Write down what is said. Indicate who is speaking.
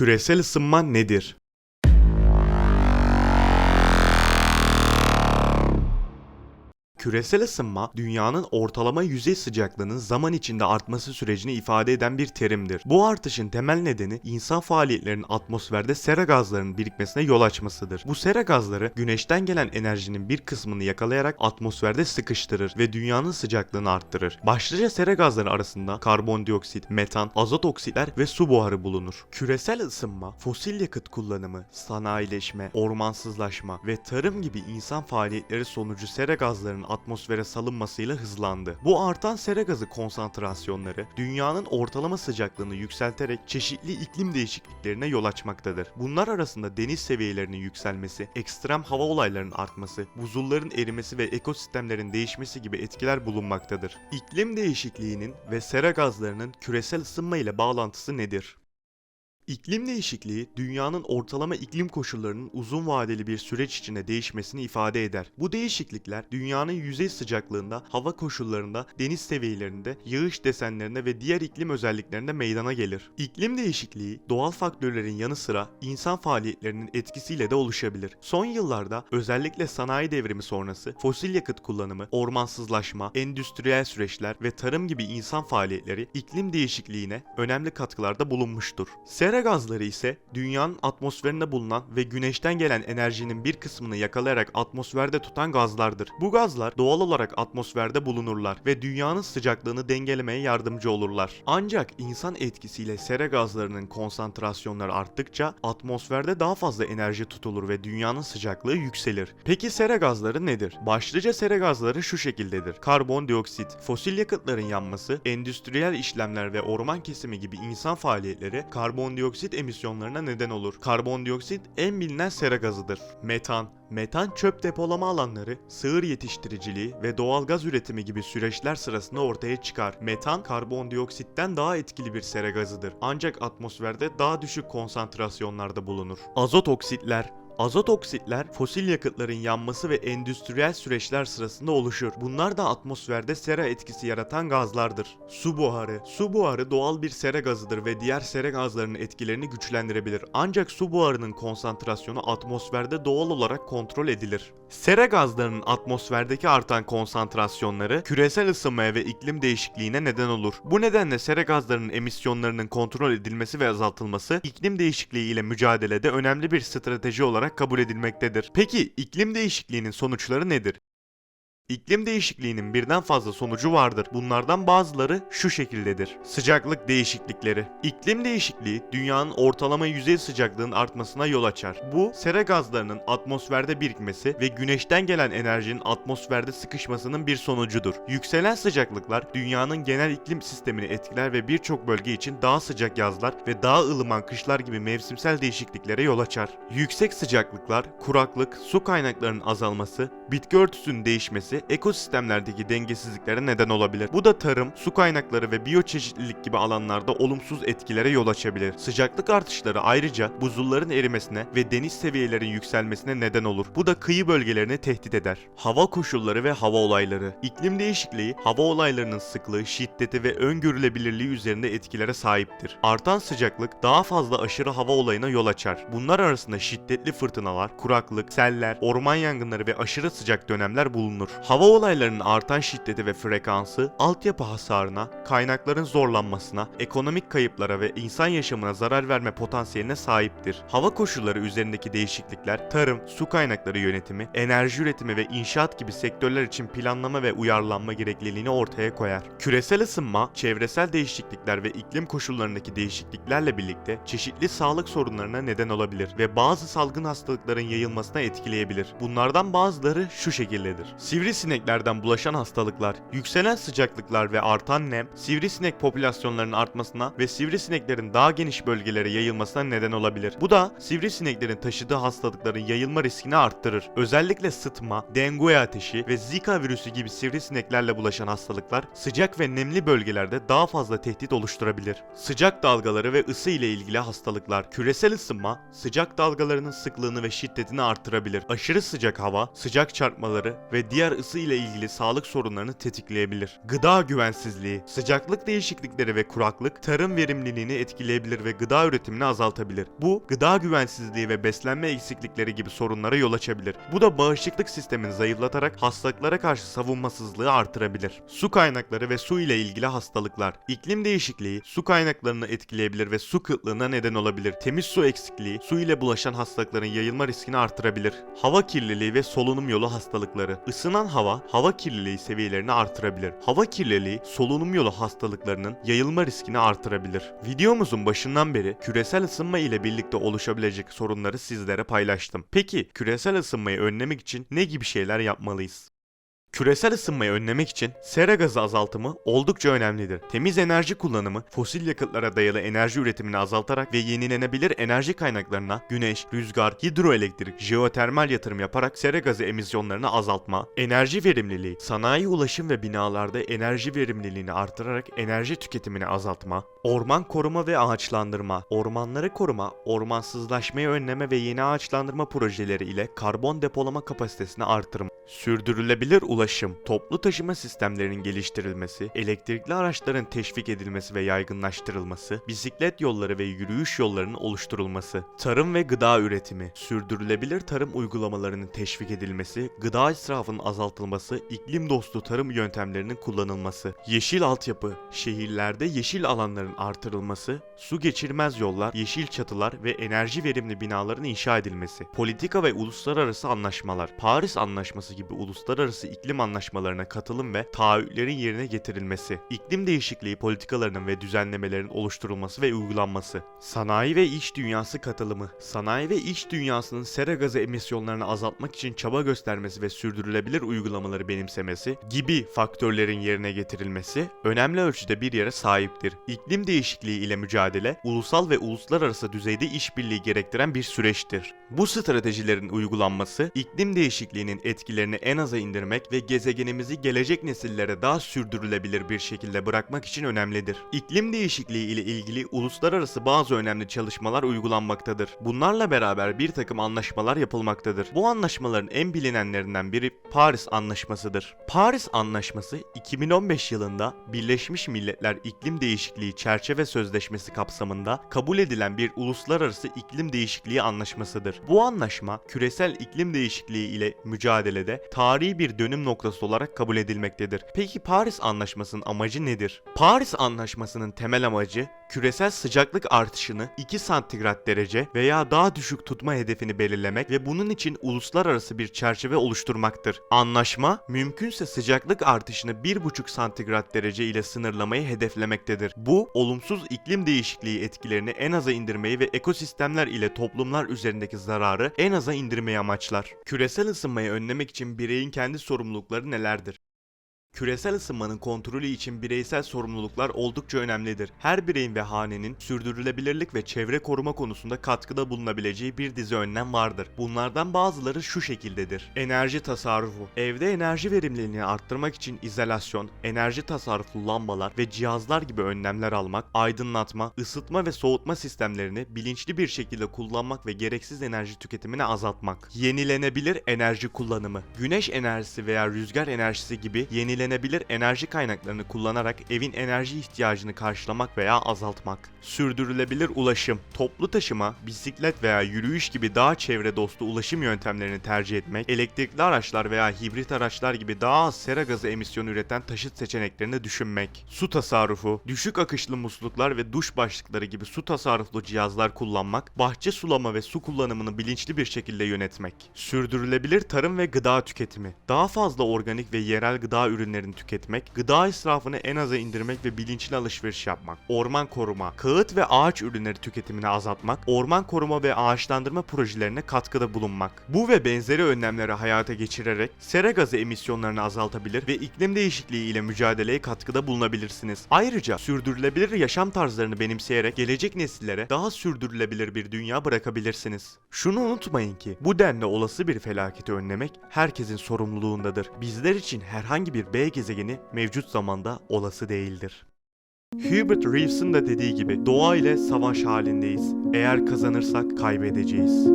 Speaker 1: Küresel ısınma nedir? Küresel ısınma, dünyanın ortalama yüzey sıcaklığının zaman içinde artması sürecini ifade eden bir terimdir. Bu artışın temel nedeni insan faaliyetlerinin atmosferde sera gazlarının birikmesine yol açmasıdır. Bu sera gazları güneşten gelen enerjinin bir kısmını yakalayarak atmosferde sıkıştırır ve dünyanın sıcaklığını arttırır. Başlıca sera gazları arasında karbondioksit, metan, azot oksitler ve su buharı bulunur. Küresel ısınma, fosil yakıt kullanımı, sanayileşme, ormansızlaşma ve tarım gibi insan faaliyetleri sonucu sera gazlarının atmosfere salınmasıyla hızlandı. Bu artan sera gazı konsantrasyonları dünyanın ortalama sıcaklığını yükselterek çeşitli iklim değişikliklerine yol açmaktadır. Bunlar arasında deniz seviyelerinin yükselmesi, ekstrem hava olaylarının artması, buzulların erimesi ve ekosistemlerin değişmesi gibi etkiler bulunmaktadır. İklim değişikliğinin ve sera gazlarının küresel ısınma ile bağlantısı nedir? İklim değişikliği, dünyanın ortalama iklim koşullarının uzun vadeli bir süreç içinde değişmesini ifade eder. Bu değişiklikler, dünyanın yüzey sıcaklığında, hava koşullarında, deniz seviyelerinde, yağış desenlerinde ve diğer iklim özelliklerinde meydana gelir. İklim değişikliği, doğal faktörlerin yanı sıra insan faaliyetlerinin etkisiyle de oluşabilir. Son yıllarda özellikle sanayi devrimi sonrası fosil yakıt kullanımı, ormansızlaşma, endüstriyel süreçler ve tarım gibi insan faaliyetleri iklim değişikliğine önemli katkılarda bulunmuştur. Sera gazları ise dünyanın atmosferinde bulunan ve güneşten gelen enerjinin bir kısmını yakalayarak atmosferde tutan gazlardır. Bu gazlar doğal olarak atmosferde bulunurlar ve dünyanın sıcaklığını dengelemeye yardımcı olurlar. Ancak insan etkisiyle sera gazlarının konsantrasyonları arttıkça atmosferde daha fazla enerji tutulur ve dünyanın sıcaklığı yükselir. Peki sera gazları nedir? Başlıca sera gazları şu şekildedir. Karbondioksit, fosil yakıtların yanması, endüstriyel işlemler ve orman kesimi gibi insan faaliyetleri karbondioksit emisyonlarına neden olur. Karbondioksit en bilinen sera gazıdır. Metan, Metan çöp depolama alanları, sığır yetiştiriciliği ve doğal gaz üretimi gibi süreçler sırasında ortaya çıkar. Metan karbondioksitten daha etkili bir sera gazıdır. Ancak atmosferde daha düşük konsantrasyonlarda bulunur. Azot oksitler Azot oksitler fosil yakıtların yanması ve endüstriyel süreçler sırasında oluşur. Bunlar da atmosferde sera etkisi yaratan gazlardır. Su buharı. Su buharı doğal bir sera gazıdır ve diğer sera gazlarının etkilerini güçlendirebilir. Ancak su buharının konsantrasyonu atmosferde doğal olarak kontrol edilir. Sera gazlarının atmosferdeki artan konsantrasyonları küresel ısınmaya ve iklim değişikliğine neden olur. Bu nedenle sera gazlarının emisyonlarının kontrol edilmesi ve azaltılması iklim değişikliği ile mücadelede önemli bir strateji olarak kabul edilmektedir. Peki iklim değişikliğinin sonuçları nedir? İklim değişikliğinin birden fazla sonucu vardır. Bunlardan bazıları şu şekildedir. Sıcaklık değişiklikleri. İklim değişikliği dünyanın ortalama yüzey sıcaklığının artmasına yol açar. Bu sera gazlarının atmosferde birikmesi ve güneşten gelen enerjinin atmosferde sıkışmasının bir sonucudur. Yükselen sıcaklıklar dünyanın genel iklim sistemini etkiler ve birçok bölge için daha sıcak yazlar ve daha ılıman kışlar gibi mevsimsel değişikliklere yol açar. Yüksek sıcaklıklar, kuraklık, su kaynaklarının azalması, bitki örtüsünün değişmesi ekosistemlerdeki dengesizliklere neden olabilir. Bu da tarım, su kaynakları ve biyoçeşitlilik gibi alanlarda olumsuz etkilere yol açabilir. Sıcaklık artışları ayrıca buzulların erimesine ve deniz seviyelerinin yükselmesine neden olur. Bu da kıyı bölgelerini tehdit eder. Hava koşulları ve hava olayları. İklim değişikliği hava olaylarının sıklığı, şiddeti ve öngörülebilirliği üzerinde etkilere sahiptir. Artan sıcaklık daha fazla aşırı hava olayına yol açar. Bunlar arasında şiddetli fırtınalar, kuraklık, seller, orman yangınları ve aşırı sıcak dönemler bulunur. Hava olaylarının artan şiddeti ve frekansı, altyapı hasarına, kaynakların zorlanmasına, ekonomik kayıplara ve insan yaşamına zarar verme potansiyeline sahiptir. Hava koşulları üzerindeki değişiklikler, tarım, su kaynakları yönetimi, enerji üretimi ve inşaat gibi sektörler için planlama ve uyarlanma gerekliliğini ortaya koyar. Küresel ısınma, çevresel değişiklikler ve iklim koşullarındaki değişikliklerle birlikte çeşitli sağlık sorunlarına neden olabilir ve bazı salgın hastalıkların yayılmasına etkileyebilir. Bunlardan bazıları şu şekildedir. Sivrisineklerden bulaşan hastalıklar, yükselen sıcaklıklar ve artan nem, sivrisinek popülasyonlarının artmasına ve sivrisineklerin daha geniş bölgelere yayılmasına neden olabilir. Bu da sivrisineklerin taşıdığı hastalıkların yayılma riskini arttırır. Özellikle sıtma, dengue ateşi ve zika virüsü gibi sivrisineklerle bulaşan hastalıklar sıcak ve nemli bölgelerde daha fazla tehdit oluşturabilir. Sıcak dalgaları ve ısı ile ilgili hastalıklar, küresel ısınma, sıcak dalgalarının sıklığını ve şiddetini artırabilir. Aşırı sıcak hava, sıcak çarpmaları ve diğer ısı ile ilgili sağlık sorunlarını tetikleyebilir. Gıda güvensizliği, sıcaklık değişiklikleri ve kuraklık tarım verimliliğini etkileyebilir ve gıda üretimini azaltabilir. Bu gıda güvensizliği ve beslenme eksiklikleri gibi sorunlara yol açabilir. Bu da bağışıklık sistemini zayıflatarak hastalıklara karşı savunmasızlığı artırabilir. Su kaynakları ve su ile ilgili hastalıklar. İklim değişikliği su kaynaklarını etkileyebilir ve su kıtlığına neden olabilir. Temiz su eksikliği su ile bulaşan hastalıkların yayılma riskini artırabilir. Hava kirliliği ve solunum yolu hastalıkları. Isınan hava hava kirliliği seviyelerini artırabilir. Hava kirliliği solunum yolu hastalıklarının yayılma riskini artırabilir. Videomuzun başından beri küresel ısınma ile birlikte oluşabilecek sorunları sizlere paylaştım. Peki küresel ısınmayı önlemek için ne gibi şeyler yapmalıyız? Küresel ısınmayı önlemek için sera gazı azaltımı oldukça önemlidir. Temiz enerji kullanımı, fosil yakıtlara dayalı enerji üretimini azaltarak ve yenilenebilir enerji kaynaklarına güneş, rüzgar, hidroelektrik, jeotermal yatırım yaparak sera gazı emisyonlarını azaltma, enerji verimliliği, sanayi ulaşım ve binalarda enerji verimliliğini artırarak enerji tüketimini azaltma, orman koruma ve ağaçlandırma, ormanları koruma, ormansızlaşmayı önleme ve yeni ağaçlandırma projeleri ile karbon depolama kapasitesini artırma, sürdürülebilir ulaşım, toplu taşıma sistemlerinin geliştirilmesi, elektrikli araçların teşvik edilmesi ve yaygınlaştırılması, bisiklet yolları ve yürüyüş yollarının oluşturulması, tarım ve gıda üretimi, sürdürülebilir tarım uygulamalarının teşvik edilmesi, gıda israfının azaltılması, iklim dostu tarım yöntemlerinin kullanılması, yeşil altyapı, şehirlerde yeşil alanların artırılması, su geçirmez yollar, yeşil çatılar ve enerji verimli binaların inşa edilmesi, politika ve uluslararası anlaşmalar, Paris Anlaşması gibi uluslararası iklim anlaşmalarına katılım ve taahhütlerin yerine getirilmesi, iklim değişikliği politikalarının ve düzenlemelerin oluşturulması ve uygulanması, sanayi ve iş dünyası katılımı, sanayi ve iş dünyasının sera gazı emisyonlarını azaltmak için çaba göstermesi ve sürdürülebilir uygulamaları benimsemesi gibi faktörlerin yerine getirilmesi önemli ölçüde bir yere sahiptir. İklim değişikliği ile mücadele, ulusal ve uluslararası düzeyde işbirliği gerektiren bir süreçtir. Bu stratejilerin uygulanması, iklim değişikliğinin etkilerini en aza indirmek ve gezegenimizi gelecek nesillere daha sürdürülebilir bir şekilde bırakmak için önemlidir. İklim değişikliği ile ilgili uluslararası bazı önemli çalışmalar uygulanmaktadır. Bunlarla beraber bir takım anlaşmalar yapılmaktadır. Bu anlaşmaların en bilinenlerinden biri Paris Anlaşması'dır. Paris Anlaşması 2015 yılında Birleşmiş Milletler İklim Değişikliği Çerçeve Sözleşmesi kapsamında kabul edilen bir uluslararası iklim değişikliği anlaşmasıdır. Bu anlaşma küresel iklim değişikliği ile mücadelede tarihi bir dönüm noktası olarak kabul edilmektedir. Peki Paris Anlaşması'nın amacı nedir? Paris Anlaşması'nın temel amacı küresel sıcaklık artışını 2 santigrat derece veya daha düşük tutma hedefini belirlemek ve bunun için uluslararası bir çerçeve oluşturmaktır. Anlaşma mümkünse sıcaklık artışını 1,5 santigrat derece ile sınırlamayı hedeflemektedir. Bu olumsuz iklim değişikliği etkilerini en aza indirmeyi ve ekosistemler ile toplumlar üzerindeki zararı en aza indirmeyi amaçlar. Küresel ısınmayı önlemek için bireyin kendi sorumlulukları nelerdir? Küresel ısınmanın kontrolü için bireysel sorumluluklar oldukça önemlidir. Her bireyin ve hanenin sürdürülebilirlik ve çevre koruma konusunda katkıda bulunabileceği bir dizi önlem vardır. Bunlardan bazıları şu şekildedir. Enerji tasarrufu. Evde enerji verimliliğini arttırmak için izolasyon, enerji tasarruflu lambalar ve cihazlar gibi önlemler almak, aydınlatma, ısıtma ve soğutma sistemlerini bilinçli bir şekilde kullanmak ve gereksiz enerji tüketimini azaltmak. Yenilenebilir enerji kullanımı. Güneş enerjisi veya rüzgar enerjisi gibi yenilenebilir enerji kaynaklarını kullanarak evin enerji ihtiyacını karşılamak veya azaltmak. Sürdürülebilir ulaşım, toplu taşıma, bisiklet veya yürüyüş gibi daha çevre dostu ulaşım yöntemlerini tercih etmek, elektrikli araçlar veya hibrit araçlar gibi daha az sera gazı emisyonu üreten taşıt seçeneklerini düşünmek. Su tasarrufu, düşük akışlı musluklar ve duş başlıkları gibi su tasarruflu cihazlar kullanmak, bahçe sulama ve su kullanımını bilinçli bir şekilde yönetmek. Sürdürülebilir tarım ve gıda tüketimi, daha fazla organik ve yerel gıda ürünlerini tüketmek, gıda israfını en aza indirmek ve bilinçli alışveriş yapmak. Orman koruma, kağıt ve ağaç ürünleri tüketimini azaltmak, orman koruma ve ağaçlandırma projelerine katkıda bulunmak. Bu ve benzeri önlemleri hayata geçirerek sera gazı emisyonlarını azaltabilir ve iklim değişikliği ile mücadeleye katkıda bulunabilirsiniz. Ayrıca sürdürülebilir yaşam tarzlarını benimseyerek gelecek nesillere daha sürdürülebilir bir dünya bırakabilirsiniz. Şunu unutmayın ki bu denli olası bir felaketi önlemek herkesin sorumluluğundadır. Bizler için herhangi bir B gezegeni mevcut zamanda olası değildir. Hubert Reeves'in de dediği gibi doğa ile savaş halindeyiz. Eğer kazanırsak kaybedeceğiz.